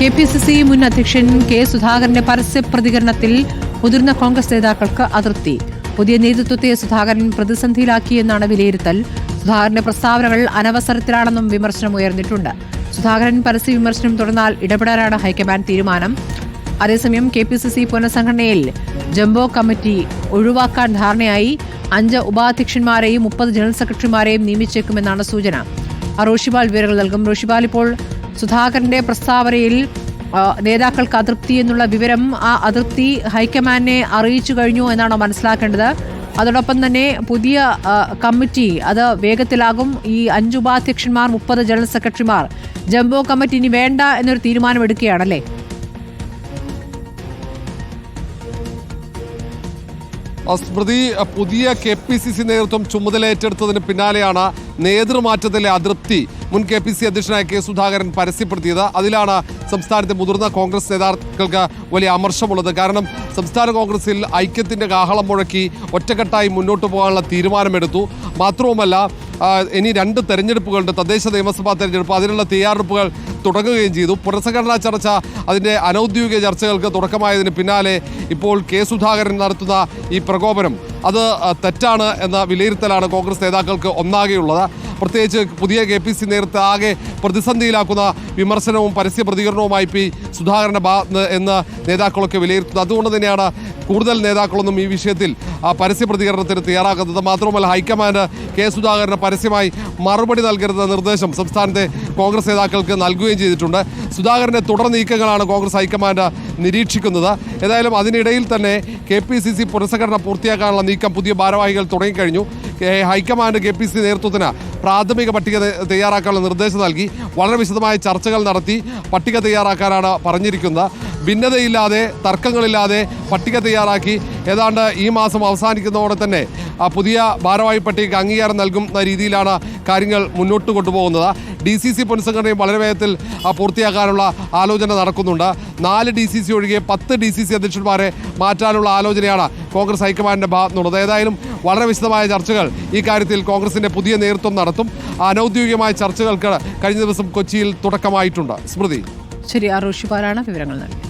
K P C C മുൻ അധ്യക്ഷൻ K സുധാകരന്റെ പരസ്യ പ്രതികരണത്തിൽ മുതിർന്ന കോൺഗ്രസ് നേതാക്കൾക്ക് അതൃപ്തി. പുതിയ നേതൃത്വത്തെ സുധാകരൻ പ്രതിസന്ധിയിലാക്കിയെന്നാണ് വിലയിരുത്തൽ. സുധാകരന്റെ പ്രസ്താവനകൾ അനവസരത്തിലാണെന്നും വിമർശനം ഉയർന്നിട്ടുണ്ട്. സുധാകരൻ പരസ്യ വിമർശനം തുടർന്നാൽ ഇടപെടാനാണ് ഹൈക്കമാൻഡ് തീരുമാനം. അതേസമയം കെ പി സി സി പുനഃസംഘടനയിൽ ജംബോ കമ്മിറ്റി ഒഴിവാക്കാൻ ധാരണയായി. അഞ്ച് ഉപാധ്യക്ഷന്മാരെയും മുപ്പത് ജനറൽ സെക്രട്ടറിമാരെയും നിയമിച്ചേക്കുമെന്നാണ് സൂചന. റോഷിബാൽ വിവരങ്ങൾ നൽകും. റോഷിബാൽ ഇപ്പോൾ സുധാകരന്റെ പ്രസ്താവനയിൽ നേതാക്കൾക്ക് അതൃപ്തി എന്നുള്ള വിവരം ആ അതൃപ്തി ഹൈക്കമാൻഡിനെ അറിയിച്ചു കഴിഞ്ഞു എന്നാണോ മനസ്സിലാക്കേണ്ടത്. അതോടൊപ്പം തന്നെ പുതിയ കമ്മിറ്റി അത് വേഗത്തിലാകും. ഈ അഞ്ച് ഉപാധ്യക്ഷന്മാർ മുപ്പത് ജനറൽ സെക്രട്ടറിമാർ. ജംബോ കമ്മിറ്റി ഇനി വേണ്ട എന്നൊരു തീരുമാനമെടുക്കുകയാണല്ലേ? സ്മൃതി പുതിയ കെ പി സി സി നേതൃത്വം ചുമതലയേറ്റെടുത്തതിന് പിന്നാലെയാണ് നേതൃമാറ്റത്തിലെ അതൃപ്തി. മുൻ കെ പി സി അധ്യക്ഷനായ കെ സുധാകരൻ പരസ്യപ്പെടുത്തിയത്. അതിലാണ് സംസ്ഥാനത്തെ മുതിർന്ന കോൺഗ്രസ് നേതാക്കൾക്ക് വലിയ അമർഷമുള്ളത്. കാരണം സംസ്ഥാന കോൺഗ്രസിൽ ഐക്യത്തിന്റെ കാഹളം മുഴക്കി ഒറ്റക്കെട്ടായി മുന്നോട്ട് പോകാനുള്ള തീരുമാനമെടുത്തു. മാത്രവുമല്ല ഇനി രണ്ട് തെരഞ്ഞെടുപ്പുകളുണ്ട്. തദ്ദേശ നിയമസഭാ തെരഞ്ഞെടുപ്പ് അതിനുള്ള തയ്യാറെടുപ്പുകൾ തുടങ്ങുകയും ചെയ്തു. പുനഃസംഘടനാ ചർച്ച അതിന്റെ അനൗദ്യോഗിക ചർച്ചകൾക്ക് തുടക്കമായതിന് പിന്നാലെ ഇപ്പോൾ കെ സുധാകരൻ നടത്തുന്ന ഈ പ്രകോപനം. അത് തെറ്റാണ് എന്ന വിലയിരുത്തലാണ് കോൺഗ്രസ് നേതാക്കൾക്ക് ഒന്നാകെയുള്ളത്. പ്രത്യേകിച്ച് പുതിയ കെ പി സി നേതൃത്വം ആകെ പ്രതിസന്ധിയിലാക്കുന്ന വിമർശനവും പരസ്യ പ്രതികരണവുമായി പി സുധാകരന്റെ എന്ന് നേതാക്കളൊക്കെ വിലയിരുത്തുന്നത് അതുകൊണ്ട് തന്നെയാണ് കൂടുതൽ നേതാക്കളൊന്നും ഈ വിഷയത്തിൽ ആ, പരസ്യ പ്രതികരണത്തിന് തയ്യാറാക്കുന്നത് മാത്രമല്ല ഹൈക്കമാൻഡ് കെ സുധാകരന് പരസ്യമായി മറുപടി നൽകരുതെന്ന നിർദ്ദേശം സംസ്ഥാനത്തെ കോൺഗ്രസ് നേതാക്കൾക്ക് നൽകുകയും ചെയ്തിട്ടുണ്ട്. സുധാകരന്റെ തുടർ നീക്കങ്ങളാണ് കോൺഗ്രസ് ഹൈക്കമാൻഡ് നിരീക്ഷിക്കുന്നത്. ഏതായാലും അതിനിടയിൽ തന്നെ കെ പി സി സി പുനഃസംഘടന പൂർത്തിയാക്കാനുള്ള നീക്കം പുതിയ ഭാരവാഹികൾ തുടങ്ങിക്കഴിഞ്ഞു. ഹൈക്കമാൻഡ് കെ പി സി നേതൃത്വത്തിന് പ്രാഥമിക പട്ടിക തയ്യാറാക്കാനുള്ള നിർദ്ദേശം നൽകി. വളരെ വിശദമായ ചർച്ചകൾ നടത്തി പട്ടിക തയ്യാറാക്കാനാണ് പറഞ്ഞിരിക്കുന്നത്. ഭിന്നതയില്ലാതെ തർക്കങ്ങളില്ലാതെ പട്ടിക തയ്യാറാക്കി. ഏതാണ്ട് ഈ മാസം അവസാനിക്കുന്നതോടെ തന്നെ ആ പുതിയ ഭാരവാഹി പട്ടികയ്ക്ക് അംഗീകാരം നൽകുന്ന രീതിയിലാണ് കാര്യങ്ങൾ മുന്നോട്ട് കൊണ്ടുപോകുന്നത്. ഡി സി സി പുനഃസംഘടനയും വളരെ വേഗത്തിൽ പൂർത്തിയാക്കാനുള്ള ആലോചന നടക്കുന്നുണ്ട്. നാല് ഡി സി സി ഒഴികെ പത്ത് ഡി സി സി അധ്യക്ഷന്മാരെ മാറ്റാനുള്ള ആലോചനയാണ് കോൺഗ്രസ് ഹൈക്കമാൻഡിന്റെ ഭാഗത്തുനിന്നുള്ളത്. ഏതായാലും വളരെ വിശദമായ ചർച്ചകൾ ഈ കാര്യത്തിൽ കോൺഗ്രസിന്റെ പുതിയ നേതൃത്വം നടത്തും. അനൌദ്യോഗികമായ ചർച്ചകൾക്ക് കഴിഞ്ഞ ദിവസം കൊച്ചിയിൽ തുടക്കമായിട്ടുണ്ട്. സ്മൃതി. ശരി ആ റോഷിപാലാണ് വിവരങ്ങൾ നൽകിയത്.